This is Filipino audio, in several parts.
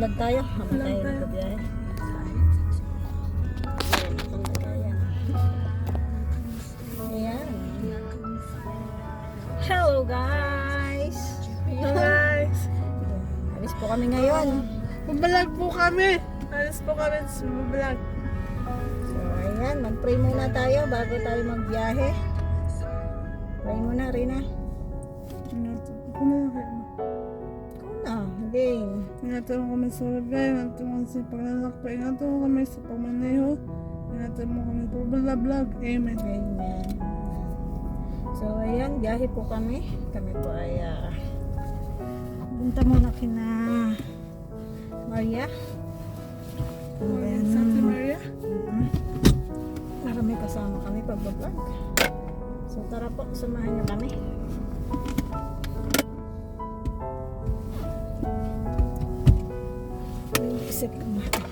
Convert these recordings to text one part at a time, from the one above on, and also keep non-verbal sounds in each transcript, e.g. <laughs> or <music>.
Vlog tayo. Habang tayo tayo. nagbabiyahe. Ayan. Hello guys! Hello guys! Alis po kami ngayon. Mabalag po kami! Alis po kami sa mabalag. So ayan, mag-pray muna tayo bago tayo magbiyahe. Pray muna, Rina. Kumain. Ikaw again. Ingatan mo kami sa lagay, ingatan mo sa paglalakbay, ingatan mo kami sa pagmaneho, ingatan mo kami sa pagbablog. Amen. Amen. So, ayan, biyahe po kami. Kami po ay ah, punta muna kina Maria. Amen. Santa Maria. Mhm. Para may kasama kami pagbablog. So, tara po, samahan niyo kami. Neyse.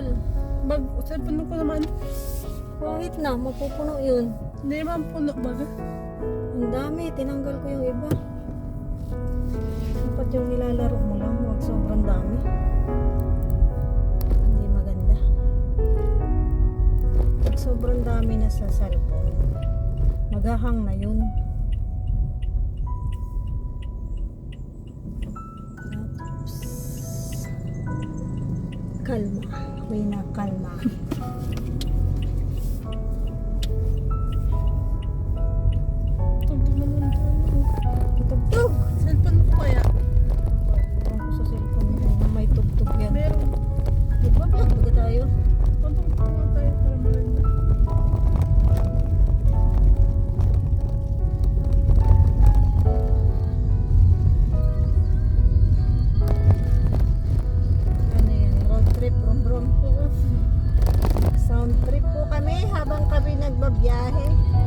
In-install. Bag, cellphone ko naman. Kahit na, mapupuno yun. Hindi man puno baga. Ang dami, tinanggal ko yung iba. Dapat yung nilalaro mo lang, huwag sobrang dami. Hindi maganda. Pag sobrang dami na sa cellphone, maghahang na yun. Kalma. Rina, kalma. Tugtog! Cellphone ko kaya. Sa cellphone mo may tugtog yan. Meron. Nagbablog ba tayo? लगभग गया है।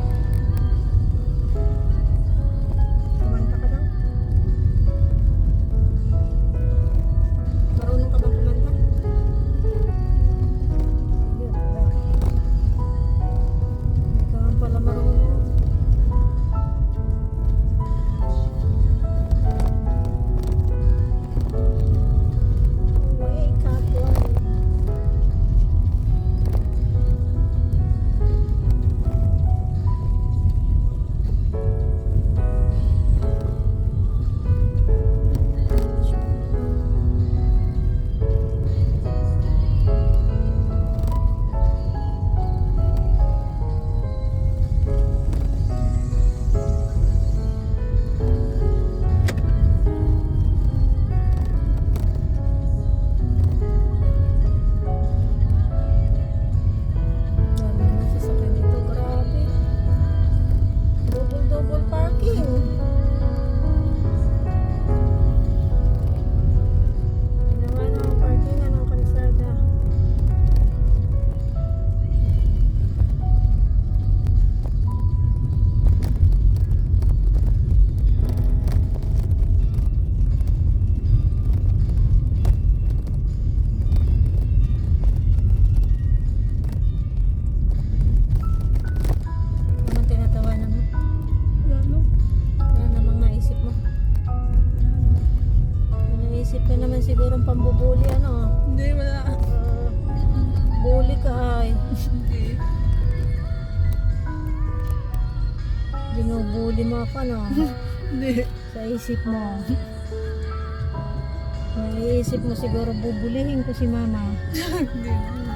Sa isip mo. Naisip mo siguro bubulihin ko si mama. <laughs>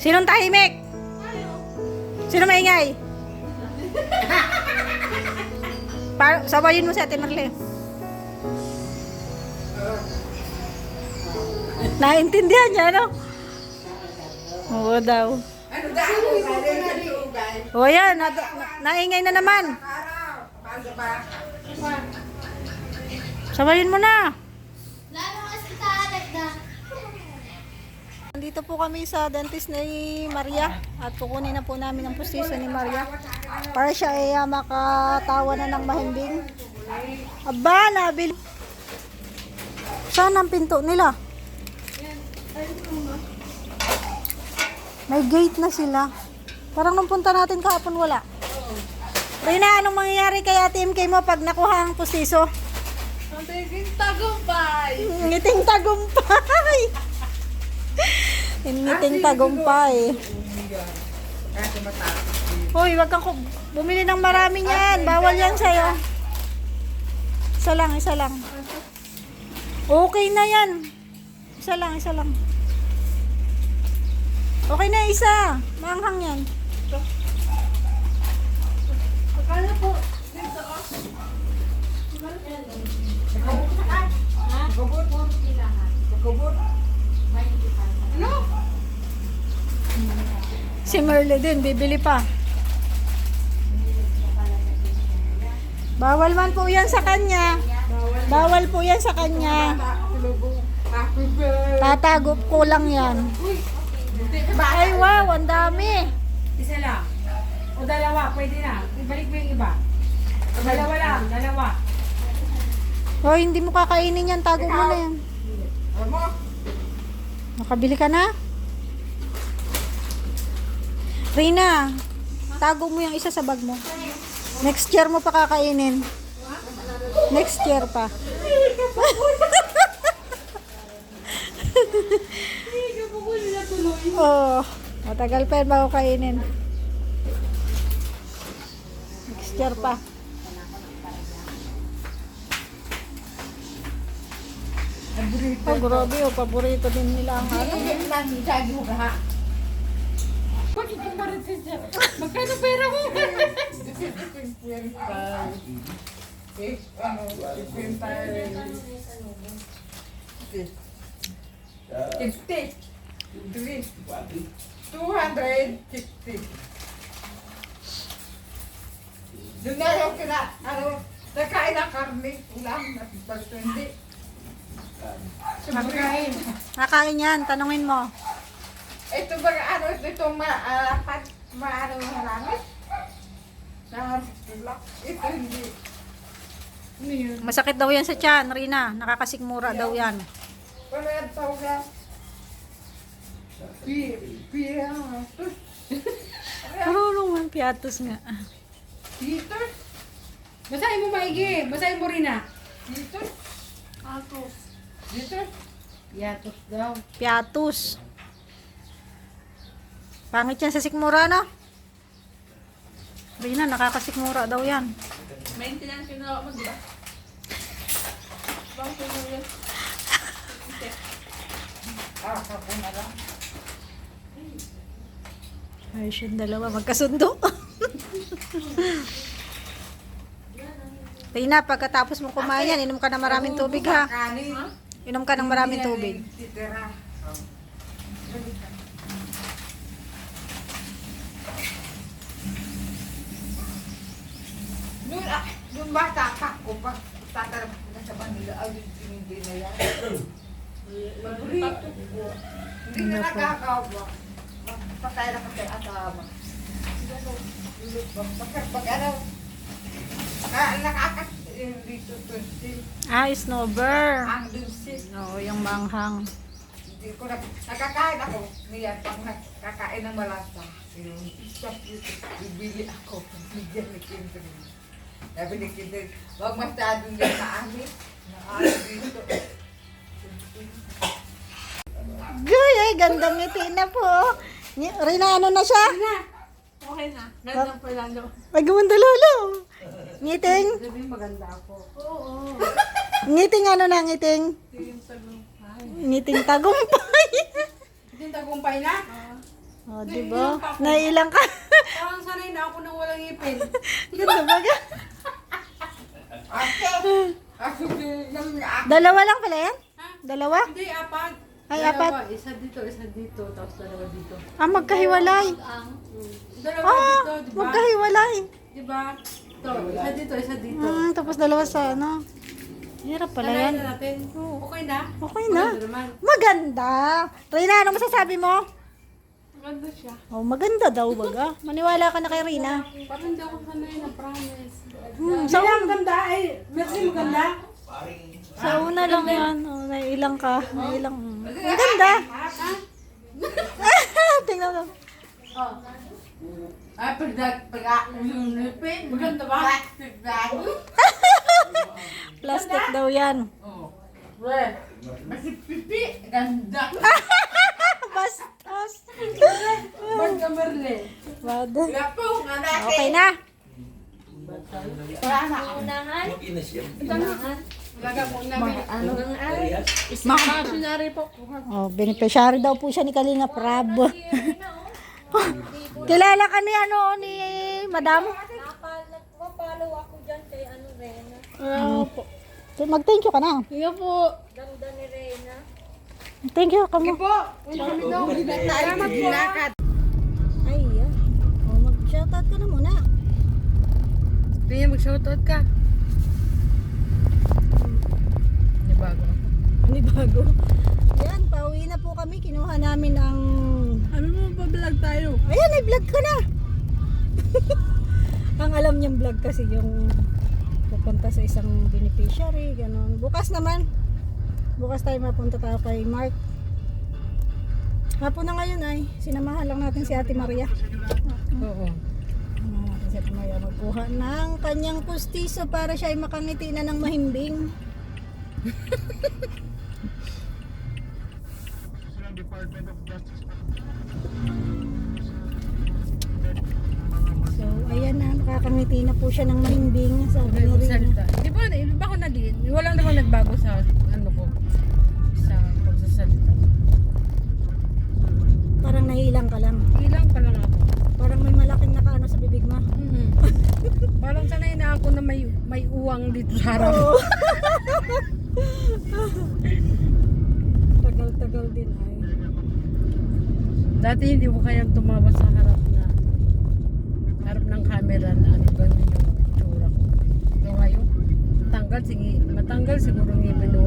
Sinong tahimik? Sino maingay? Par sabayin mo si Ate Marlene. Naintindihan niya, no? Oo daw. O yan, na, naingay na naman. Sabayin mo na. Lalo kasi taalag na. Nandito po kami sa dentist ni Maria at kukunin na po namin ang pustiso ni Maria para siya ay ah, makatawa na ng mahimbing. Aba, nabil. Saan ang pinto nila? May gate na sila. Parang nung punta natin kahapon wala. Rina, anong mangyayari kay Ate MK mo pag nakuha ang pustiso? Ang tagumpay. Ngiting tagumpay. Ngiting tagumpay. Hoy, wag kang ku- bumili ng marami niyan. Bawal yan sa'yo. Isa lang, isa lang. Okay na yan. Isa lang, isa lang. Okay na isa. Maanghang yan. Akala po, dito ah. Ano? Si Merle din, bibili pa. Bawal man po yan sa kanya. Bawal po yan sa kanya. Happy birthday. Tatago ko lang yan. Ay wow, ang dami. Isa lang. O dalawa, pwede na. Ibalik mo yung iba. O dalawa lang, dalawa. O hindi mo kakainin yan, tago mo na yan. Nakabili ka na? Rina, tago mo yung isa sa bag mo. Next year mo pa kakainin. Next year pa. oh, matagal pa yan bago kainin. Next year pa. Oh, grabe oh, paborito din nila ang ano. Bakit yung marites siya? Magkano pera mo? Eh, ano, eh. Fifty. Three. Two hundred fifty. Doon na yung kina, ano, nakain ng karne, ulam, nagpagto hindi. Pagkain. Nakain yan, tanungin mo. Ito ba, ano, ito maalapat, maano ng langit? Nakatulak. Ito hindi. Ano? Masakit daw yan sa tiyan, Rina. Nakakasikmura daw yan. Wala yung tawag Pi, pi, ano, tus. Marunong man, piatos nga. Dito, Basahin mo maigi. Basahin mo rin ah. dito, Atos. dito. Yatos daw. Piatos. Pangit yan sa sikmura, no? Rina, nakakasikmura daw yan. Maintenance yun na mo, di ba? Bakit mo yun? Ah, ako na lang. Ay, yung dalawa, magkasundo. <laughs> Rina, pagkatapos mo kumain yan, inom ka ng maraming tubig, ha? Inom ka ng maraming tubig. Bata pa ko pa, tatarap na sa Manila, ay, hindi na yan. <coughs> Paborito ko. Hindi na nakakawa. Patay na kasi atawa. Pag, pag ano, naka- nakakas, eh, dito, 20, Ah, snowbird. ang dunsis. Oo, yung manghang. Hindi ko na, nakakain ako niyan pag nakakain ng malasa. Yung isa bibili ako. Bigyan ni Kindred. Sabi ni Kindred, huwag masyadong yan maamin. Naamin dito. Gay, ay, gandang ngiti na po. Ni- Rina, ano na siya? Okay na. Ganda pa lang daw. Ay, gumanda lolo. Ngiting? Sabi maganda ako. Oo. Ngiting ano na, ngiting? Ngiting tagumpay. Hindi tagumpay na. oh, di ba? Nailang ka. Parang sanay na ako nang walang ipin. Ganda ba ka? Ate, ako yung ako. Dalawa lang pala yan? Dalawa? Hindi, apat. Ay, Dalawa. apat. Isa dito, isa dito, tapos dalawa dito. Ah, magkahiwalay. Dalawa Ah, dito, di ba? magkahiwalay. Di ba? Ito, isa dito, isa dito. Hmm, tapos dalawa sa ano. Hirap pala yan. na natin. Okay na? Okay na. Maganda. Rina, ano masasabi mo? Maganda siya. Oh, maganda daw baga. Maniwala ka na kay Rina. Parang hindi ako sanay na promise. Hmm, Sa sa, ang ganda ay, merci maganda. sa una lang yan. Oh, nailang ka. Nailang. Ang ganda. <laughs> Tingnan mo. Ah, pag pag yung lipin. Maganda ba? Plastic bag. <laughs> Plastic daw yan. Oh. Well, Kasi pipi, ganda. <laughs> Bastos. Bad. Okay na. Unahan. Namin. Ano? Imaginary po. Oh, beneficiary daw po siya ni Kalinga Prab. <laughs> Kilala ka ni ano ni Madam? Napalo ako dyan kay ano, Rena. Opo. So, mag-thank you ka na. Sige po. Ganda ni Rena. Thank you ka mo. Po. Salamat po. Ay, yan. Oh, mag-shoutout ka na muna. Kaya mag-shoutout ka. Hindi bago. Ano bago? Yan, pauwi na po kami. Kinuha namin ang... Ano mo pa vlog tayo? Ayan, ay vlog ka na. <laughs> ang alam niyang vlog kasi yung pupunta sa isang beneficiary, ganun. Bukas naman. Bukas tayo mapunta tayo kay Mark. Hapon na ngayon ay, sinamahan lang natin si Ate Maria. Oo. Sinamahan natin si Ate Maria magkuha ng kanyang pustiso para siya ay makangiti na ng mahimbing. So, ayan na, nakakangiti na po siya ng mahimbing. Sabi ni Rina. Di ba, iba ko na din. Walang naman nagbago. Sa Parang nahilang ka lang. Ilang pa lang ako. Parang may malaking nakaano sa bibig mo. Mhm. Parang sanay na ako na may may uwang dito sa harap. <laughs> Tagal-tagal din ay. Dati hindi ko kayang tumawa sa harap na harap ng camera na ano ba yung itsura ko. So ngayon, tanggal, sige, matanggal siguro ng ngipin na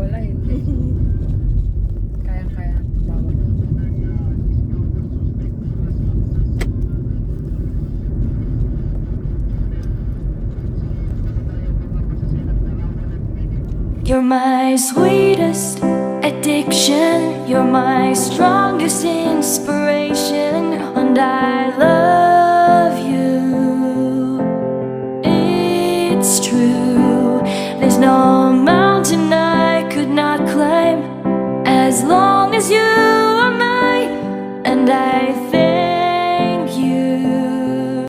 You're my sweetest addiction. You're my strongest inspiration. And I love you. It's true. There's no mountain I could not climb as long as you are mine. And I